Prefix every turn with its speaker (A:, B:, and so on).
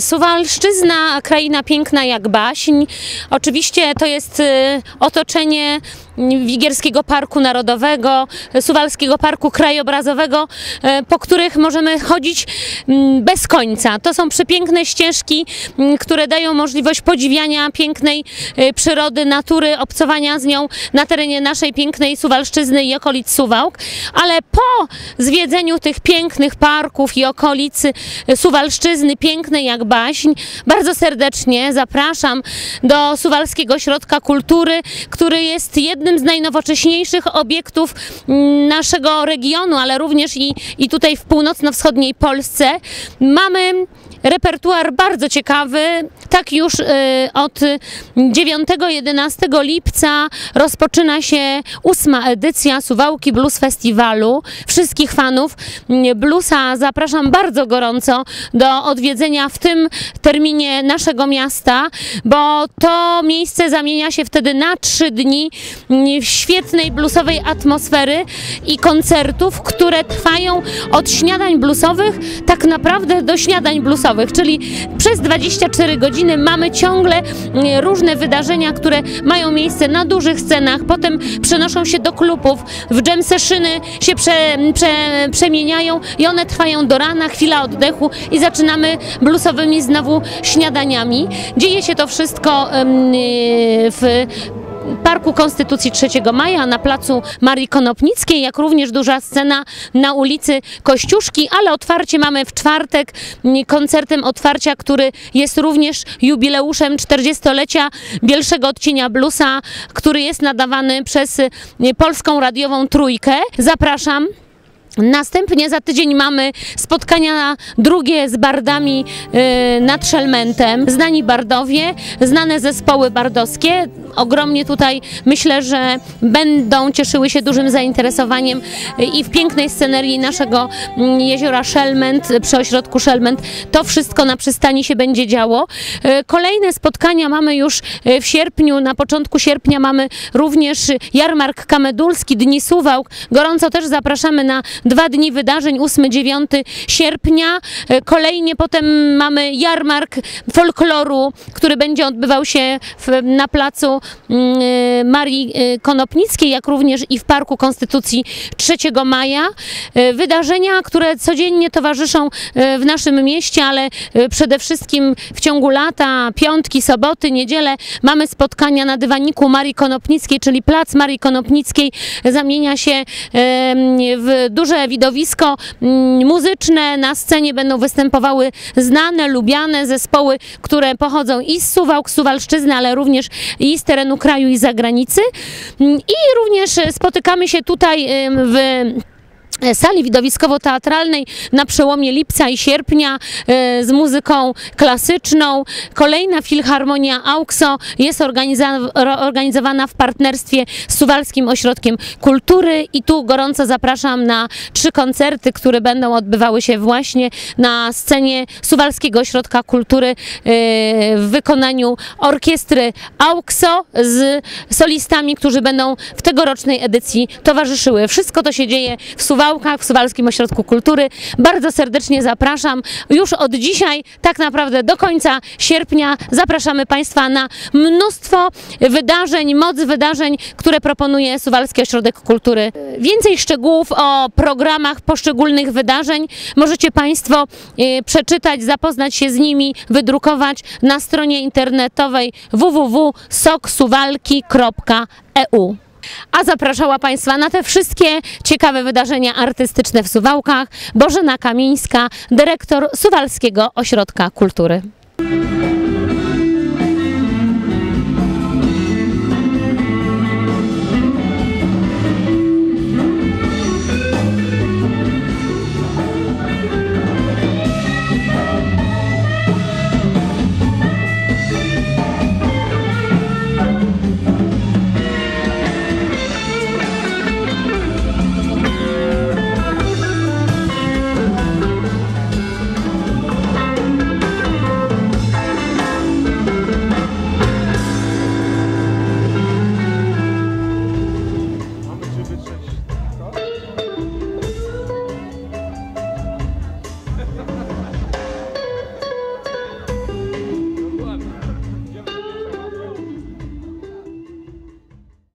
A: Suwalszczyzna, kraina piękna jak baśń. Oczywiście to jest e, otoczenie Wigierskiego Parku Narodowego, Suwalskiego Parku Krajobrazowego, e, po których możemy chodzić mm, bez końca. To są przepiękne ścieżki, mm, które dają możliwość podziwiania pięknej e, przyrody, natury, obcowania z nią na terenie naszej pięknej Suwalszczyzny i okolic Suwałk, ale po zwiedzeniu tych pięknych parków i okolic e, Suwalszczyzny, pięknej jak baśń, bardzo serdecznie zapraszam do Suwalskiego Ośrodka Kultury, który jest jednym z najnowocześniejszych obiektów mm, naszego regionu, ale również i, i tutaj w północno-wschodniej Polsce. Mamy repertuar bardzo ciekawy. Tak już y, od 9-11 lipca rozpoczyna się ósma edycja Suwałki Blues Festiwalu. Wszystkich fanów mm, bluesa zapraszam bardzo gorąco do odwiedzenia w tym terminie naszego miasta, bo to miejsce zamienia się wtedy na trzy dni mm, świetnej bluesowej atmosfery i koncertów, które trwają od śniadań bluesowych tak naprawdę do śniadań bluesowych, czyli przez 24 godziny mamy ciągle mm, różne wydarzenia, które mają miejsce na dużych scenach, potem przenoszą się do klubów, w jam się prze, prze, przemieniają i one trwają do rana, chwila oddechu i zaczynamy bluesowymi znowu śniadaniami. Dzieje się to wszystko em, w Parku Konstytucji 3 Maja na placu Marii Konopnickiej, jak również duża scena na ulicy Kościuszki, ale otwarcie mamy w czwartek koncertem otwarcia, który jest również jubileuszem 40-lecia Bielszego Odcienia Bluesa, który jest nadawany przez Polską Radiową Trójkę. Zapraszam. Następnie za tydzień mamy spotkania drugie z bardami y, nad Szelmentem. Znani bardowie, znane zespoły bardowskie. Ogromnie tutaj myślę, że będą cieszyły się dużym zainteresowaniem y, i w pięknej scenerii naszego mm, jeziora Szelment, y, przy ośrodku Szelment. To wszystko na przystani się będzie działo. Y, Kolejne spotkania mamy już w sierpniu, na początku sierpnia mamy również jarmark kamedulski, Dni Suwałk. Gorąco też zapraszamy na dwa dni wydarzeń, 8-9 sierpnia. E, Kolejnie potem mamy jarmark folkloru, który będzie odbywał się w, na placu mm, e, Marii e, Konopnickiej, jak również i w Parku Konstytucji 3 maja. Wydarzenia, które codziennie towarzyszą w naszym mieście, ale przede wszystkim w ciągu lata, piątki, soboty, niedzielę mamy spotkania na dywaniku Marii Konopnickiej, czyli plac Marii Konopnickiej zamienia się w duże widowisko mm, muzyczne. Na scenie będą występowały znane, lubiane zespoły, które pochodzą i z Suwałk, Suwalszczyzny, ale również i z terenu kraju i zagranicy. Mm, I również e, spotykamy się tutaj w sali widowiskowo-teatralnej na przełomie lipca i sierpnia e, z muzyką klasyczną. Kolejna Filharmonia AUXO jest organizowana w partnerstwie z Suwalskim Ośrodkiem Kultury i tu gorąco zapraszam na trzy koncerty, które będą odbywały się właśnie na scenie Suwalskiego Ośrodka Kultury e, w wykonaniu orkiestry AUXO z solistami, którzy będą w tegorocznej edycji towarzyszyły. Wszystko to się dzieje w W Suwalskim Ośrodku Kultury. Bardzo serdecznie zapraszam. Już od dzisiaj, tak naprawdę do końca sierpnia, zapraszamy Państwa na mnóstwo wydarzeń, moc wydarzeń, które proponuje Suwalski Ośrodek Kultury. Więcej szczegółów o programach poszczególnych wydarzeń możecie Państwo e, przeczytać, zapoznać się z nimi, wydrukować na stronie internetowej www.soksuwalki.eu. A zapraszała Państwa na te wszystkie ciekawe wydarzenia artystyczne w Suwałkach Bożena Kamińska, dyrektor Suwalskiego Ośrodka Kultury.